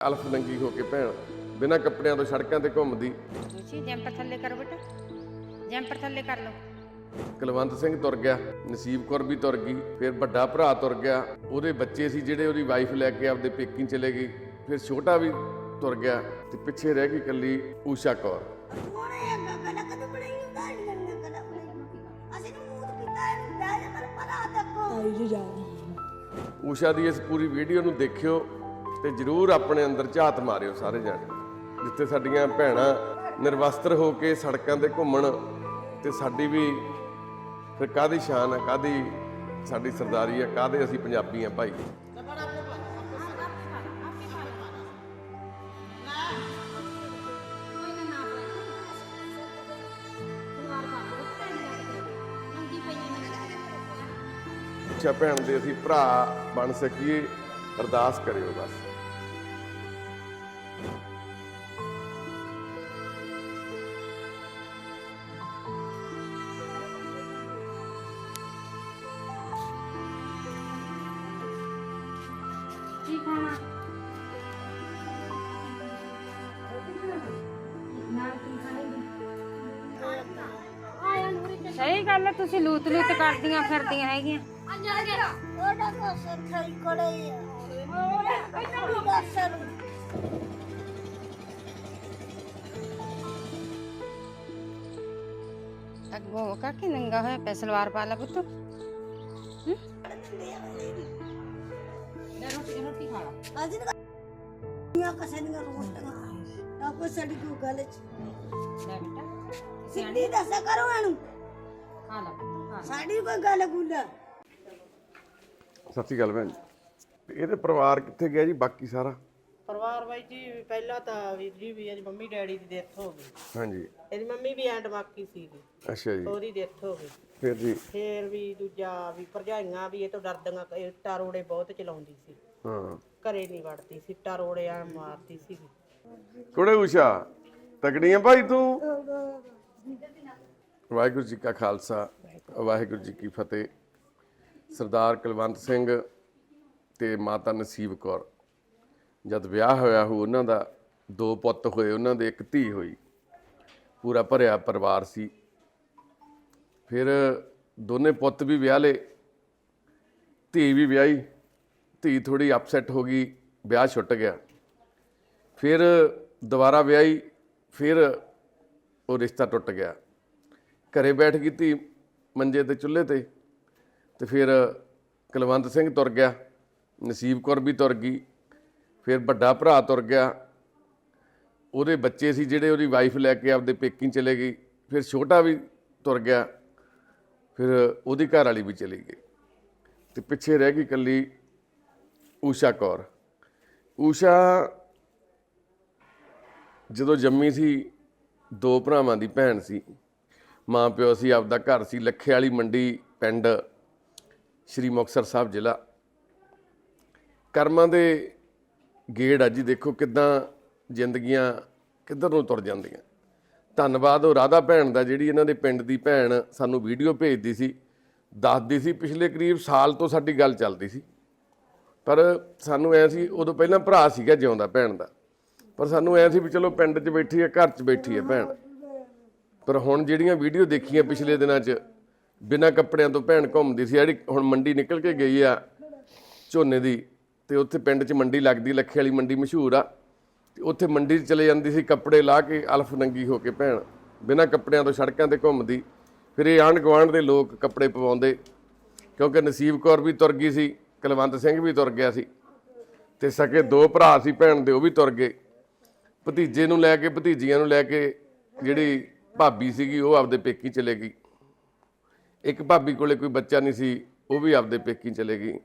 ਅਲਫ ਨੰਗੀ ਹੋ ਕੇ ਭੈਣ ਬਿਨਾਂ ਕੱਪੜਿਆਂ ਤੋਂ ਸੜਕਾਂ ਤੇ ਘੁੰਮਦੀ। ਤੁਸੀਂ ਜੰਪਰ ਥੱਲੇ ਕਰੋ ਬੇਟਾ। ਜੰਪਰ ਥੱਲੇ ਕਰ ਲਓ। ਕੁਲਵੰਤ ਸਿੰਘ ਤੁਰ ਗਿਆ। ਨਸੀਬ ਕੌਰ ਵੀ ਤੁਰ ਗਈ। ਫਿਰ ਵੱਡਾ ਭਰਾ ਤੁਰ ਗਿਆ। ਉਹਦੇ ਬੱਚੇ ਸੀ ਜਿਹੜੇ ਉਹਦੀ ਵਾਈਫ ਲੈ ਕੇ ਆਪਦੇ ਪੇਕੀ ਚਲੇ ਗਈ। ਫਿਰ ਛੋਟਾ ਵੀ ਤੁਰ ਗਿਆ ਤੇ ਪਿੱਛੇ ਰਹਿ ਗਈ ਇਕੱਲੀ ਊਸ਼ਾ ਕੌਰ। ਜੇ ਜੀ ਜਾ ਊਸ਼ਾ ਦੀ ਇਸ ਪੂਰੀ ਵੀਡੀਓ ਨੂੰ ਦੇਖਿਓ। ਤੇ ਜਰੂਰ ਆਪਣੇ ਅੰਦਰ ਝਾਤ ਮਾਰਿਓ ਸਾਰੇ ਜਾਣੇ। ਜਿੱਥੇ ਸਾਡੀਆਂ ਭੈਣਾਂ ਨਿਰਵਸਤਰ ਹੋ ਕੇ ਸੜਕਾਂ ਤੇ ਘੁੰਮਣ ਤੇ ਸਾਡੀ ਵੀ ਫਿਰ ਕਾਦੀ ਸ਼ਾਨ ਹੈ ਕਾਦੀ ਸਾਡੀ ਸਰਦਾਰੀ ਹੈ ਕਾਦੇ ਅਸੀਂ ਪੰਜਾਬੀ ਹਾਂ ਭਾਈ? ਅੱਛਾ ਭੈਣ ਦੇ ਅਸੀਂ ਭਰਾ ਬਣ ਸਕੀਏ, ਅਰਦਾਸ ਕਰਿਓ ਬਸ। ਸਹੀ ਗੱਲ ਹੈ ਤੁਸੀਂ ਲੂਤ ਲੂਤ ਕਰਦੀਆਂ ਫਿਰਦੀਆਂ ਹੈਗੀਆਂ। ਉਹਦਾ ਕੋ ਸਰ ਖਾਈ ਕੋਲੇ ਉਹਦਾ ਸਰ ਅੱਗੋਂ ਕਾਕੀ ਨੰਗਾ ਹੋਇਆ ਪਿਆ, ਸਲਵਾਰ ਪਾ ਲਾ ਪੁੱਤ। ਅੱਜ ਨਾ ਨੀਆਂ ਕਸੇ ਨੀਆਂ ਰੋਟੀਆਂ ਨਾ ਕੋਈ ਸਾਡੀ ਕੋਈ ਗੱਲ ਚ ਲੈ ਬੇਟਾ। ਸਿੱਧੀ ਦੱਸਿਆ ਕਰੋ ਇਹਨੂੰ। ਖਾ ਲਾ ਸਾਡੀ ਕੋਈ ਗੱਲ ਗੁੱਲਾ। ਸਤਿ ਸ਼੍ਰੀ ਅਕਾਲ ਭੈਣ ਜੀ। ਤੇ ਇਹਦੇ ਪਰਿਵਾਰ ਕਿੱਥੇ ਗਿਆ ਜੀ ਬਾਕੀ ਸਾਰਾ? ਪਰਿਵਾਰ ਬਾਈ ਜੀ ਪਹਿਲਾਂ ਤਾਂ ਵੀਰ ਜੀ ਵੀ ਇਹਦੀ ਮੰਮੀ ਡੈਡੀ ਦੀ ਡੈਥ ਹੋ ਗਈ। ਹਾਂਜੀ। ਇਹਦੀ ਮੰਮੀ ਵੀ ਐਂਡ ਬਾਕੀ ਸੀਗੀ। ਅੱਛਾ ਜੀ। ਉਹਦੀ ਡੈਥ ਹੋ ਗਈ। ਫਿਰ ਜੀ? ਫੇਰ ਵੀ ਦੂਜਾ ਵੀ ਭਰਜਾਈਆਂ ਵੀ ਇਹ ਤੋਂ ਡਰਦੀਆਂ ਇਹ ਇੱਟਾਂ ਰੋੜੇ ਬਹੁਤ ਚਲਾਉਂਦੀ ਸੀ। ਹਾਂ। ਘਰੇ ਨਹੀਂ ਵੜਦੀ ਸੀ ਇੱਟਾਂ ਰੋੜੇ ਆ ਮਾਰਦੀ ਸੀ ਕੁੜੇ ਊਸ਼ਾ ਤਕੜੀਆਂ ਭਾਈ ਤੂੰ? ਵਾਹਿਗੁਰੂ ਜੀ ਕਾ ਖਾਲਸਾ ਵਾਹਿਗੁਰੂ ਜੀ ਕੀ ਫਤਿਹ। ਸਰਦਾਰ ਕੁਲਵੰਤ ਸਿੰਘ ਤੇ ਮਾਤਾ ਨਸੀਬ ਕੌਰ। ਜਦ ਵਿਆਹ ਹੋਇਆ ਹੋ ਉਹਨਾਂ ਦਾ ਦੋ ਪੁੱਤ ਹੋਏ ਉਹਨਾਂ ਦੇ ਇੱਕ ਧੀ ਹੋਈ। ਪੂਰਾ ਭਰਿਆ ਪਰਿਵਾਰ ਸੀ। ਫਿਰ ਦੋਨੇ ਪੁੱਤ ਵੀ ਵਿਆਹ ਲਏ। ਧੀ ਵੀ ਵਿਆਹੀ। ਧੀ ਥੋੜੀ ਅਪਸੈਟ ਹੋ ਗਈ ਵਿਆਹ ਛੁੱਟ ਗਿਆ। ਫਿਰ ਦੁਬਾਰਾ ਵਿਆਹੀ ਫਿਰ ਉਹ ਰਿਸ਼ਤਾ ਟੁੱਟ ਗਿਆ। ਘਰੇ ਬੈਠ ਗਈ ਧੀ ਮੰਜੇ ਤੇ ਚੁੱਲ੍ਹੇ ਤੇ ਤੇ ਫਿਰ ਕੁਲਵੰਤ ਸਿੰਘ ਤੁਰ ਗਿਆ, ਨਸੀਬ ਕੌਰ ਵੀ ਤੁਰ ਗਈ, ਫਿਰ ਵੱਡਾ ਭਰਾ ਤੁਰ ਗਿਆ। ਉਹਦੇ ਬੱਚੇ ਸੀ ਜਿਹੜੇ ਉਹਦੀ ਵਾਈਫ ਲੈ ਕੇ ਆਪਦੇ ਪੇਕੀ ਚਲੇ ਗਈ, ਫਿਰ ਛੋਟਾ ਵੀ ਤੁਰ ਗਿਆ, ਫਿਰ ਉਹਦੀ ਘਰ ਵਾਲੀ ਵੀ ਚਲੀ ਗਈ। ਤੇ ਪਿੱਛੇ ਰਹਿ ਗਈ ਇਕੱਲੀ ਊਸ਼ਾ ਕੌਰ। ਊਸ਼ਾ ਜਦੋਂ ਜੰਮੀ ਸੀ, ਦੋ ਭਰਾਵਾਂ ਦੀ ਭੈਣ ਸੀ। ਮਾਂ ਪਿਓ ਸੀ ਆਪਦਾ ਘਰ ਸੀ, ਲੱਖੇ ਵਾਲੀ ਮੰਡੀ ਪਿੰਡ ਸ਼੍ਰੀ ਮੁਕਤਸਰ ਸਾਹਿਬ ਜ਼ਿਲ੍ਹਾ। ਕਰਮਾਂ ਦੇ ਗੇੜ ਆ ਜੀ ਦੇਖੋ ਕਿਦਾਂ ਜ਼ਿੰਦਗੀਆਂ ਕਿੱਧਰ ਨੂੰ ਤੁਰ ਜਾਂਦੀਆਂ। ਧੰਨਵਾਦ ਉਹ ਰਾਧਾ ਭੈਣ ਦਾ ਜਿਹੜੀ ਇਹਨਾਂ ਦੇ ਪਿੰਡ ਦੀ ਭੈਣ ਸਾਨੂੰ ਵੀਡੀਓ ਭੇਜਦੀ ਸੀ, ਦੱਸਦੀ ਸੀ ਪਿਛਲੇ ਕਰੀਬ ਸਾਲ ਤੋਂ ਸਾਡੀ ਗੱਲ ਚੱਲਦੀ ਸੀ। ਪਰ ਸਾਨੂੰ ਐ ਸੀ, ਉਦੋਂ ਪਹਿਲਾਂ ਭਰਾ ਸੀਗਾ ਜਿਉਂਦਾ ਭੈਣ ਦਾ, ਪਰ ਸਾਨੂੰ ਐ ਸੀ ਵੀ ਚਲੋ ਪਿੰਡ 'ਚ ਬੈਠੀ ਹੈ, ਘਰ 'ਚ ਬੈਠੀ ਹੈ ਭੈਣ। ਪਰ ਹੁਣ ਜਿਹੜੀਆਂ ਵੀਡੀਓ ਦੇਖੀਆਂ ਪਿਛਲੇ ਦਿਨਾਂ 'ਚ, ਬਿਨਾਂ ਕੱਪੜਿਆਂ ਤੋਂ ਭੈਣ ਘੁੰਮਦੀ ਸੀ ਜਿਹੜੀ ਹੁਣ ਮੰਡੀ ਨਿਕਲ ਕੇ ਗਈ ਆ, ਝੋਨੇ ਦੀ, ਤੇ ਉੱਥੇ ਪਿੰਡ 'ਚ ਮੰਡੀ ਲੱਗਦੀ, ਲੱਖੇ ਵਾਲੀ ਮੰਡੀ ਮਸ਼ਹੂਰ ਆ, ਤੇ ਉੱਥੇ ਮੰਡੀ 'ਚ ਚਲੇ ਜਾਂਦੀ ਸੀ, ਕੱਪੜੇ ਲਾ ਕੇ ਅਲਫ ਨੰਗੀ ਹੋ ਕੇ ਭੈਣ, ਬਿਨਾਂ ਕੱਪੜਿਆਂ ਤੋਂ ਸੜਕਾਂ ਤੇ ਘੁੰਮਦੀ, ਫਿਰ ਇਹ ਆਂਢ ਗੁਆਂਢ ਦੇ ਲੋਕ ਕੱਪੜੇ ਪਵਾਉਂਦੇ, ਕਿਉਂਕਿ ਨਸੀਬ ਕੌਰ ਵੀ ਤੁਰ ਗਈ ਸੀ, ਕੁਲਵੰਤ ਸਿੰਘ ਵੀ ਤੁਰ ਗਿਆ ਸੀ, ਤੇ ਸਕੇ ਦੋ ਭਰਾ ਸੀ ਭੈਣ ਦੇ, ਉਹ ਵੀ ਤੁਰ ਗਏ, ਭਤੀਜੇ ਨੂੰ ਲੈ ਕੇ, ਭਤੀਜੀਆਂ ਨੂੰ ਲੈ ਕੇ, ਜਿਹੜੀ ਭਾਬੀ ਸੀਗੀ, ਉਹ ਆਪਦੇ ਪੇਕੀ ਚਲੇ ਗਈ। ਇੱਕ ਭਾਬੀ ਕੋਲੇ ਕੋਈ ਬੱਚਾ ਨਹੀਂ ਸੀ, ਉਹ ਵੀ ਆਪਦੇ ਪੇਕੀ ਚਲੇ ਗਈ।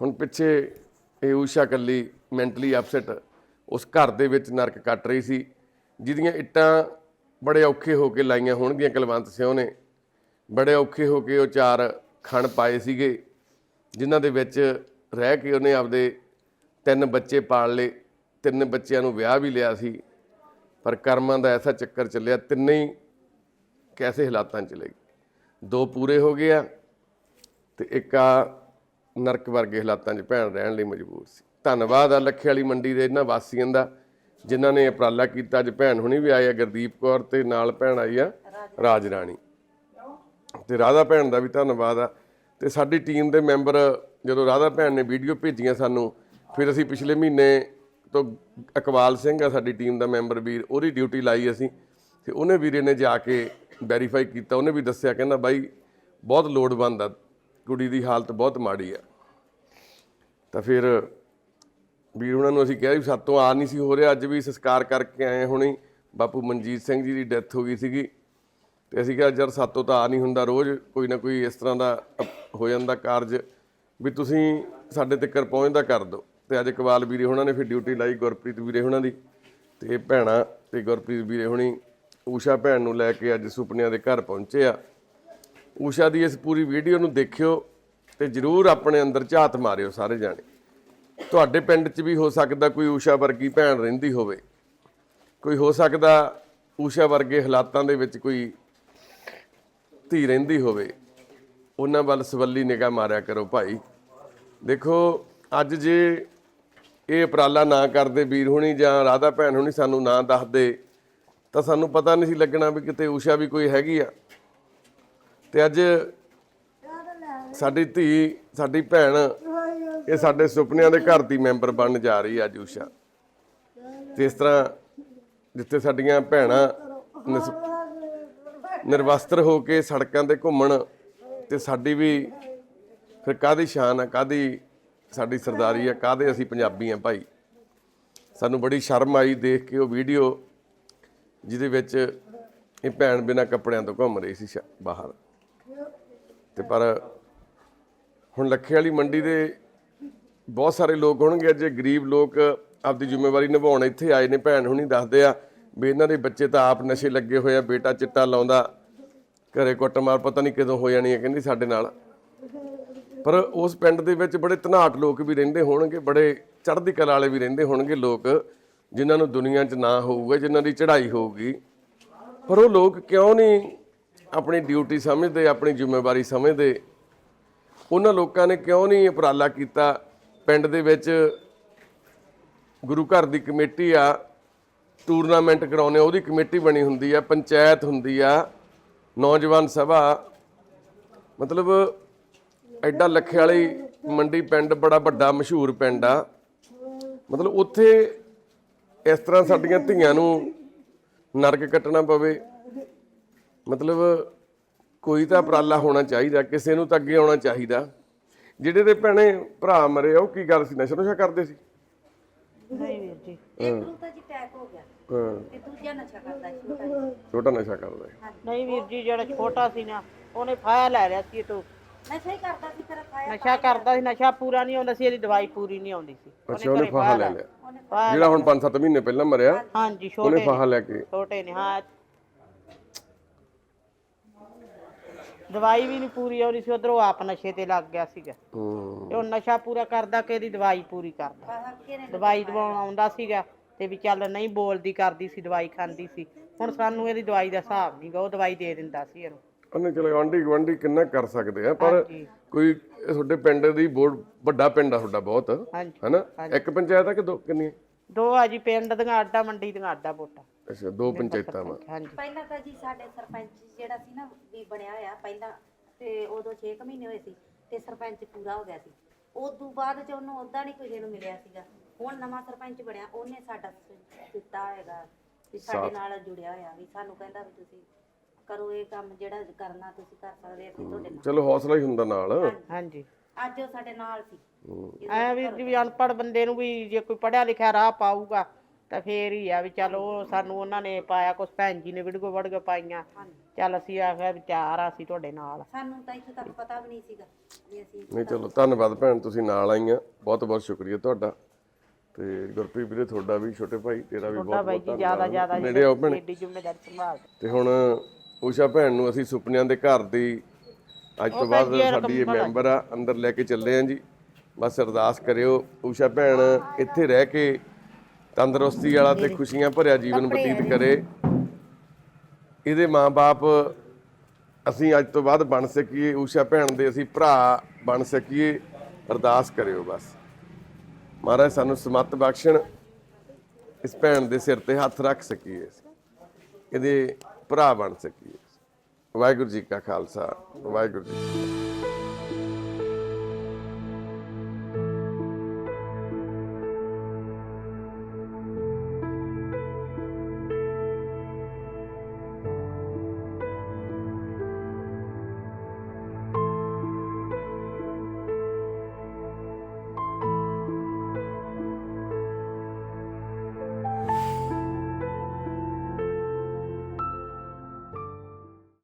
ਹੁਣ ਪਿੱਛੇ ਇਹ ਊਸ਼ਾ ਕੱਲੀ ਮੈਂਟਲੀ ਅਪਸੈਟ ਉਸ ਘਰ ਦੇ ਵਿੱਚ ਨਰਕ ਕੱਟ ਰਹੀ ਸੀ, ਜਿਹਦੀਆਂ ਇੱਟਾਂ ਬੜੇ ਔਖੇ ਹੋ ਕੇ ਲਾਈਆਂ ਹੋਣਗੀਆਂ ਕੁਲਵੰਤ ਸਿੰਘ ਨੇ। ਬੜੇ ਔਖੇ ਹੋ ਕੇ ਉਹ ਚਾਰ ਖਣ ਪਾਏ ਸੀਗੇ, ਜਿਨ੍ਹਾਂ ਦੇ ਵਿੱਚ ਰਹਿ ਕੇ ਉਹਨੇ ਆਪਦੇ ਤਿੰਨ ਬੱਚੇ ਪਾਲ ਲਏ, ਤਿੰਨ ਬੱਚਿਆਂ ਨੂੰ ਵਿਆਹ ਵੀ ਲਿਆ ਸੀ। ਪਰ ਕਰਮਾਂ ਦਾ ਐਸਾ ਚੱਕਰ ਚੱਲਿਆ, ਤਿੰਨੇ ਹੀ ਕੈਸੇ ਹਾਲਾਤਾਂ 'ਚ ਚਲੇ ਗਏ। ਦੋ ਪੂਰੇ ਹੋ ਗਏ ਆ ਤੇ ਇੱਕ ਆ ਨਰਕ ਵਰਗੇ ਹਾਲਾਤਾਂ 'ਚ ਭੈਣ ਰਹਿਣ ਲਈ ਮਜਬੂਰ ਸੀ। ਧੰਨਵਾਦ ਆ ਲੱਖੇ ਵਾਲੀ ਮੰਡੀ ਦੇ ਇਹਨਾਂ ਵਾਸੀਆਂ ਦਾ, ਜਿਨ੍ਹਾਂ ਨੇ ਉਪਰਾਲਾ ਕੀਤਾ। ਅੱਜ ਭੈਣ ਹੁਣੀ ਵੀ ਆਏ ਆ, ਗੁਰਦੀਪ ਕੌਰ ਤੇ ਨਾਲ ਭੈਣ ਆਈ ਆ, ਰਾਜ ਰਾਣੀ। ਤੇ ਰਾਧਾ ਭੈਣ ਦਾ ਵੀ ਧੰਨਵਾਦ ਆ। ਤੇ ਸਾਡੀ ਟੀਮ ਦੇ ਮੈਂਬਰ ਜਦੋਂ ਰਾਧਾ ਭੈਣ ਨੇ ਵੀਡੀਓ ਭੇਜੀਆਂ ਸਾਨੂੰ, ਫਿਰ ਅਸੀਂ ਪਿਛਲੇ ਮਹੀਨੇ ਤੋਂ ਇਕਬਾਲ ਸਿੰਘ ਆ ਸਾਡੀ ਟੀਮ ਦਾ ਮੈਂਬਰ ਵੀਰ, ਉਹਦੀ ਡਿਊਟੀ ਲਾਈ ਅਸੀਂ ਤੇ ਉਹਨੇ ਵੀਰੇ ਨੇ ਜਾ ਕੇ ਵੈਰੀਫਾਈ ਕੀਤਾ, ਉਹਨੇ ਵੀ ਦੱਸਿਆ ਕਹਿੰਦਾ ਬਾਈ ਬਹੁਤ ਲੋੜਵੰਦ ਆ, ਕੁੜੀ ਦੀ ਹਾਲਤ ਬਹੁਤ ਮਾੜੀ ਆ। ਤਾਂ ਫਿਰ ਵੀਰ ਉਹਨਾਂ ਨੂੰ ਅਸੀਂ ਕਿਹਾ ਵੀ ਸਾਤੋਂ ਆ ਨਹੀਂ ਸੀ ਹੋ ਰਿਹਾ, ਅੱਜ ਵੀ ਸੰਸਕਾਰ ਕਰਕੇ ਆਏ ਹੁਣੀ, ਬਾਪੂ ਮਨਜੀਤ ਸਿੰਘ ਜੀ ਦੀ ਡੈਥ ਹੋ ਗਈ ਸੀਗੀ। ਤੇ ਅਸੀਂ ਕਿਹਾ ਜਰ ਸਾਤੋਂ ਤਾਂ ਆ ਨਹੀਂ ਹੁੰਦਾ ਰੋਜ਼, ਕੋਈ ਨਾ ਕੋਈ ਇਸ ਤਰ੍ਹਾਂ ਦਾ ਅਪ- ਹੋ ਜਾਂਦਾ ਕਾਰਜ, ਵੀ ਤੁਸੀਂ ਸਾਡੇ ਤੱਕ ਪਹੁੰਚਦਾ ਕਰ ਦਿਓ। ਤੇ ਅੱਜ ਇਕਬਾਲ ਵੀਰੇ ਉਹਨਾਂ ਨੇ ਫਿਰ ਡਿਊਟੀ ਲਾਈ ਗੁਰਪ੍ਰੀਤ ਵੀਰੇ ਉਹਨਾਂ ਦੀ ਤੇ ਭੈਣਾ ਤੇ ਗੁਰਪ੍ਰੀਤ ਵੀਰੇ ਹੁਣੀ ਊਸ਼ਾ ਭੈਣ ਨੂੰ ਲੈ ਕੇ ਅੱਜ ਸੁਪਨਿਆਂ ਦੇ ਘਰ ਪਹੁੰਚੇ ਆ। ਊਸ਼ਾ ਦੀ ਇਸ ਪੂਰੀ ਵੀਡੀਓ ਨੂੰ ਦੇਖਿਓ ਤੇ ਜਰੂਰ ਆਪਣੇ ਅੰਦਰ ਝਾਤ ਮਾਰਿਓ ਸਾਰੇ ਜਾਣੇ। ਤੁਹਾਡੇ ਪਿੰਡ 'ਚ ਵੀ ਹੋ ਸਕਦਾ ਕੋਈ ਊਸ਼ਾ ਵਰਗੀ ਭੈਣ ਰਹਿੰਦੀ ਹੋਵੇ। ਕੋਈ ਹੋ ਸਕਦਾ ਊਸ਼ਾ ਵਰਗੇ ਹਾਲਾਤਾਂ ਦੇ ਵਿੱਚ ਕੋਈ ਧੀ ਰਹਿੰਦੀ ਹੋਵੇ। ਉਹਨਾਂ ਵੱਲ ਸਵੱਲੀ ਨਿਗਾਹ ਮਾਰਿਆ ਕਰੋ ਭਾਈ। ਦੇਖੋ, ਅੱਜ ਜੇ ਇਹ ਉਪਰਾਲਾ ਨਾ ਕਰਦੇ ਵੀਰ ਹੁਣੀ ਜਾਂ ਰਾਧਾ ਭੈਣ ਹੁਣੀ ਸਾਨੂੰ ਨਾ ਦੱਸਦੇ, ਤਾਂ ਸਾਨੂੰ ਪਤਾ ਨਹੀਂ ਸੀ ਲੱਗਣਾ ਵੀ ਕਿਤੇ ਊਸ਼ਾ ਵੀ ਕੋਈ ਹੈਗੀ ਆ। ਤੇ ਅੱਜ ਸਾਡੀ ਧੀ, ਸਾਡੀ ਭੈਣ, ਇਹ ਸਾਡੇ ਸੁਪਨਿਆਂ ਦੇ ਘਰ ਦੀ ਮੈਂਬਰ ਬਣਨ ਜਾ ਰਹੀ ਆ ਅੱਜ ਊਸ਼ਾ। ਤੇ ਇਸ ਤਰ੍ਹਾਂ ਜਿੱਥੇ ਸਾਡੀਆਂ ਭੈਣਾਂ ਨਿਸ- ਨਿਰਵਸਤਰ ਹੋ ਕੇ ਸੜਕਾਂ ਤੇ ਘੁੰਮਣ, ਤੇ ਸਾਡੀ ਵੀ ਫਿਰ ਕਾਦੀ ਸ਼ਾਨ ਆ ਕਾਦੀ ਸਾਡੀ ਸਰਦਾਰੀ ਆ ਕਾਦੇ ਅਸੀਂ ਪੰਜਾਬੀ ਆ ਭਾਈ? ਸਾਨੂੰ ਬੜੀ ਸ਼ਰਮ ਆਈ ਦੇਖ ਕੇ ਉਹ ਵੀਡੀਓ, ਜਿਹਦੇ ਵਿੱਚ ਇਹ ਭੈਣ ਬਿਨਾਂ ਕੱਪੜਿਆਂ ਤੋਂ ਘੁੰਮ ਰਹੀ ਸੀ ਬਾਹਰ। ਤੇ ਪਰ ਹੁਣ ਲੱਖੇ ਵਾਲੀ ਮੰਡੀ ਦੇ ਬਹੁਤ ਸਾਰੇ ਲੋਕ ਹੋਣਗੇ, ਜੇ ਗਰੀਬ ਲੋਕ ਆਪਦੀ ਜ਼ਿੰਮੇਵਾਰੀ ਨਿਭਾਉਣ ਇੱਥੇ ਆਏ ਨੇ, ਭੈਣ ਹੁਣੀ ਦੱਸਦੇ ਆ ਵੀ ਇਹਨਾਂ ਦੇ ਬੱਚੇ ਤਾਂ ਆਪ ਨਸ਼ੇ ਲੱਗੇ ਹੋਏ ਆ, ਬੇਟਾ ਚਿੱਟਾ ਲਾਉਂਦਾ, ਘਰੇ ਕੁੱਟਮਾਰ ਪਤਾ ਨਹੀਂ ਕਦੋਂ ਹੋ ਜਾਣੀ ਹੈ ਕਹਿੰਦੀ ਸਾਡੇ ਨਾਲ। ਪਰ ਉਸ ਪਿੰਡ ਦੇ ਵਿੱਚ ਬੜੇ ਧਨਾਟ ਲੋਕ ਵੀ ਰਹਿੰਦੇ ਹੋਣਗੇ, ਬੜੇ ਚੜ੍ਹਦੀ ਕਲਾ ਵਾਲੇ ਵੀ ਰਹਿੰਦੇ ਹੋਣਗੇ ਲੋਕ, ਜਿਨ੍ਹਾਂ ਨੂੰ ਦੁਨੀਆ 'ਚ ਨਾ ਹੋਊਗਾ, ਜਿਨ੍ਹਾਂ ਦੀ ਚੜ੍ਹਾਈ ਹੋਊਗੀ। ਪਰ ਉਹ ਲੋਕ ਕਿਉਂ ਨਹੀਂ ਆਪਣੀ ਡਿਊਟੀ ਸਮਝਦੇ, ਆਪਣੀ ਜ਼ਿੰਮੇਵਾਰੀ ਸਮਝਦੇ? ਉਹਨਾਂ ਲੋਕਾਂ ਨੇ ਕਿਉਂ ਨਹੀਂ ਉਪਰਾਲਾ ਕੀਤਾ? ਪਿੰਡ ਦੇ ਵਿੱਚ ਗੁਰੂ ਘਰ ਦੀ ਕਮੇਟੀ ਆ, ਟੂਰਨਾਮੈਂਟ ਕਰਾਉਣੇ, ਉਹਦੀ ਕਮੇਟੀ ਬਣੀ ਹੁੰਦੀ ਆ, ਪੰਚਾਇਤ ਹੁੰਦੀ ਆ, ਨੌਜਵਾਨ ਸਭਾ। ਮਤਲਬ ਐਡਾ ਲੱਖੇ ਵਾਲੀ ਮੰਡੀ ਪਿੰਡ ਬੜਾ ਵੱਡਾ ਮਸ਼ਹੂਰ ਪਿੰਡ ਆ। ਮਤਲਬ ਉੱਥੇ ਇਸ ਤਰ੍ਹਾਂ ਸਾਡੀਆਂ ਧੀਆਂ ਨੂੰ ਨਰਕ ਕੱਟਣਾ ਪਵੇ। ਮਤਲਬ ਕੋਈ ਤਾਂ ਉਪਰਾਲਾ ਹੋਣਾ ਚਾਹੀਦਾ ਕਿਸੇ ਨੂੰ ਤਾਂ ਅੱਗੇ ਆਉਣਾ ਚਾਹੀਦਾ। ਜਿਹੜੇ ਦੇ ਭੈਣੇ ਭਰਾ ਮਰੇ ਉਹ ਕੀ ਗੱਲ ਸੀ? ਨਸ਼ਾ ਨੁਸ਼ਾ ਕਰਦੇ ਸੀ? ਨਹੀਂ ਵੀਰ ਜੀ। ਇੱਕ ਨੂੰ ਤਾਂ ਜੀ ਟੈਕ ਹੋ ਗਿਆ। ਹਾਂ। ਤੇ ਦੂਜਾ ਨਸ਼ਾ ਕਰਦਾ ਸੀ ਛੋਟਾ ਨਸ਼ਾ ਕਰਦਾ ਹੈ ਨਹੀਂ ਵੀਰ ਜੀ ਜਿਹੜਾ ਛੋਟਾ ਸੀ ਨਾ ਉਹਨੇ ਫਾਇਆ ਲੈ ਲਿਆ ਸੀ ਇਹ ਤੋਂ ਨਸ਼ਾ ਹੀ ਕਰਦਾ ਸੀ ਫਿਰ ਖਾਇਆ ਨਸ਼ਾ ਕਰਦਾ ਸੀ ਨਸ਼ਾ ਪੂਰਾ ਨਹੀਂ ਆਉਂਦਾ ਸੀ ਇਹਦੀ ਦਵਾਈ ਪੂਰੀ ਨਹੀਂ ਆਉਂਦੀ ਸੀ। ਅੱਛਾ ਉਹਨੇ ਫਾਹਾ ਲੈ ਲਿਆ। ਜਿਹੜਾ ਹੁਣ 5-7 ਮਹੀਨੇ ਪਹਿਲਾਂ ਮਰਿਆ ਹਾਂਜੀ ਉਹਨੇ ਛੋਟੇ ਫਾਹਾ ਲੈ ਕੇ। ਛੋਟੇ ਨੇ ਹਾਂ। ਦਵਾਈ ਵੀ ਨਹੀਂ ਪੂਰੀ ਆਉਂਦੀ ਸੀ ਉਧਰੋਂ ਆਪ ਨਸ਼ੇ ਤੇ ਲੱਗ ਗਿਆ ਸੀਗਾ। ਤੇ ਉਹ ਨਸ਼ਾ ਪੂਰਾ ਕਰਦਾ ਕਿ ਇਹਦੀ ਦਵਾਈ ਪੂਰੀ ਕਰਦਾ। ਦਵਾਈ ਦਵਾਉਣ ਆਉਂਦਾ ਸੀਗਾ ਤੇ ਵੀ ਚੱਲ ਨਹੀਂ ਬੋਲਦੀ ਕਰਦੀ ਸੀ ਦਵਾਈ ਖਾਂਦੀ ਸੀ। ਹੁਣ ਸਾਨੂੰ ਇਹਦੀ ਦਵਾਈ ਦਾ ਹਿਸਾਬ ਨਹੀਂਗਾ ਉਹ ਦਵਾਈ ਦੇ ਦਿੰਦਾ ਸੀ ਇਹਨੂੰ। ਉਹਨੇ ਚਲੋ ਆਂਢੀ ਗੁਆਂਢੀ ਕਿੰਨਾ ਕਰ ਸਕਦੇ ਆ ਪਰ ਹਾਂਜੀ। ਕੋਈ ਇਹ ਤੁਹਾਡੇ ਪਿੰਡ ਦੀ ਬਹੁਤ ਵੱਡਾ ਪਿੰਡ ਆ ਤੁਹਾਡਾ ਬਹੁਤ ਹਾਂਜੀ ਹੈਨਾ? ਇੱਕ ਪੰਚਾਇਤ ਆ ਕਿ ਦੋ ਕਿੰਨੀਆਂ? ਦੋ ਆ ਜੀ ਪਿੰਡ ਦੀਆਂ ਆਡਾ ਮੰਡੀ ਦੀਆਂ ਆਡਾ ਵੋਟਾਂ। ਅੱਛਾ ਦੋ ਪੰਚਾਇਤਾਂ ਵਾ। ਹਾਂਜੀ। ਪਹਿਲਾਂ ਤਾਂ ਜੀ ਸਾਡੇ ਸਰਪੰਚ ਜਿਹੜਾ ਸੀ ਨਾ ਵੀ ਬਣਿਆ ਹੋਇਆ ਪਹਿਲਾਂ ਤੇ ਉਦੋਂ 6 ਮਹੀਨੇ ਹੋਏ ਸੀ ਤੇ ਸਰਪੰਚ ਪੂਰਾ ਹੋ ਗਿਆ ਸੀ। ਉਦੋਂ ਬਾਅਦ ਚ ਉਹਨੂੰ ਉਦਾਂ ਨਹੀਂ ਕਿਸੇ ਨੂੰ ਮਿਲਿਆ ਸੀਗਾ। ਹੁਣ ਨਵਾਂ ਸਰਪੰਚ ਬਣਿਆ ਉਹਨੇ ਸਾਡਾ ਸ- ਦਿੱਤਾ ਹੈਗਾ ਵੀ ਸਾਡੇ ਨਾਲ ਜੁੜਿਆ ਹੋਇਆ ਵੀ ਸਾਨੂੰ ਕਹਿੰਦਾ ਵੀ ਤੁਸੀਂ ਕਰੋ ਇਹ ਕੰਮ ਜਿਹੜਾ ਕਰਨਾ ਤੁਸੀਂ ਕਰ ਸਕਦੇ ਅਸੀਂ ਤੁਹਾਡੇ ਨਾਲ। ਚਲੋ ਹੌਸਲਾ ਹੀ ਹੁੰਦਾ ਨਾਲ। ਹਾਂਜੀ। ਅੱਜ ਉਹ ਸਾਡੇ ਨਾਲ ਸੀ। ਐ ਵੀ ਵੀ ਅਨਪੜ੍ਹ ਬੰਦੇ ਨੂੰ ਵੀ ਜੇ ਕੋਈ ਪੜਿਆ ਲਿਖਿਆ ਰਾਹ ਪਾਊਗਾ ਤਾਂ ਫੇਰ ਹੀ ਆ ਵੀ ਚੱਲ ਉਹ ਸਾਨੂੰ ਉਹਨਾਂ ਨੇ ਪਾਇਆ ਕੁਛ ਭੈਣ ਜੀ ਨੇ ਵਿੜਗੋ ਵੜਗੋ ਪਾਈਆਂ। ਚੱਲ ਅਸੀਂ ਆਖਿਆ ਵੀ ਤਿਆਰ ਆ ਅਸੀਂ ਤੁਹਾਡੇ ਨਾਲ। ਸਾਨੂੰ ਤਾਂ ਇੱਥੇ ਤੱਕ ਪਤਾ ਵੀ ਨਹੀਂ ਸੀਗਾ ਵੀ ਅਸੀਂ ਨਹੀਂ ਚਲੋ ਧੰਨਵਾਦ ਭੈਣ ਤੁਸੀਂ ਨਾਲ ਆਈਆਂ। ਬਹੁਤ ਬਹੁਤ ਸ਼ੁਕਰੀਆ ਤੁਹਾਡਾ। ਤੇ ਗੁਰਪ੍ਰੀਤ ਵੀਰੇ ਤੁਹਾਡਾ ਵੀ ਛੋਟੇ ਭਾਈ ਤੇਰਾ ਵੀ ਬਹੁਤ ਬਹੁਤ ਨੇੜੇ ਆਓ ਭੈਣੇ। ਜ਼ਿੰਮੇਵਾਰੀ ਸੰਭਾਲ। ਤੇ ਹੁਣ ਊਸ਼ਾ ਭੈਣ ਨੂੰ ਅਸੀਂ ਸੁਪਨਿਆਂ ਦੇ ਘਰ ਦੀ ਅੱਜ ਤੋਂ ਬਾਅਦ ਸਾਡੀ ਇਹ ਮੈਂਬਰ ਆ ਅੰਦਰ ਲੈ ਕੇ ਚੱਲੇ ਆਂ ਜੀ। ਬਸ ਅਰਦਾਸ ਕਰਿਓ ਊਸ਼ਾ ਭੈਣ ਇੱਥੇ ਰਹਿ ਕੇ ਤੰਦਰੁਸਤੀ ਵਾਲਾ ਤੇ ਖੁਸ਼ੀਆਂ ਭਰਿਆ ਜੀਵਨ ਬਤੀਤ ਕਰੇ। ਇਹਦੇ ਮਾਪੇ ਅਸੀਂ ਅੱਜ ਤੋਂ ਬਾਅਦ ਬਣ ਸਕੀਏ ਊਸ਼ਾ ਭੈਣ ਦੇ ਅਸੀਂ ਭਰਾ ਬਣ ਸਕੀਏ। ਅਰਦਾਸ ਕਰਿਓ ਬਸ। ਮਹਾਰਾਜ ਸਾਨੂੰ ਸਮੱਤ ਬਖਸ਼ਣ ਇਸ ਭੈਣ ਦੇ ਸਿਰ ਤੇ ਹੱਥ ਰੱਖ ਸਕੀਏ ਇਹਦੇ ਭਰਾ ਬਣ ਸਕੀਏ। ਵਾਹਿਗੁਰੂ ਜੀ ਕਾ ਖਾਲਸਾ ਵਾਹਿਗੁਰੂ ਜੀ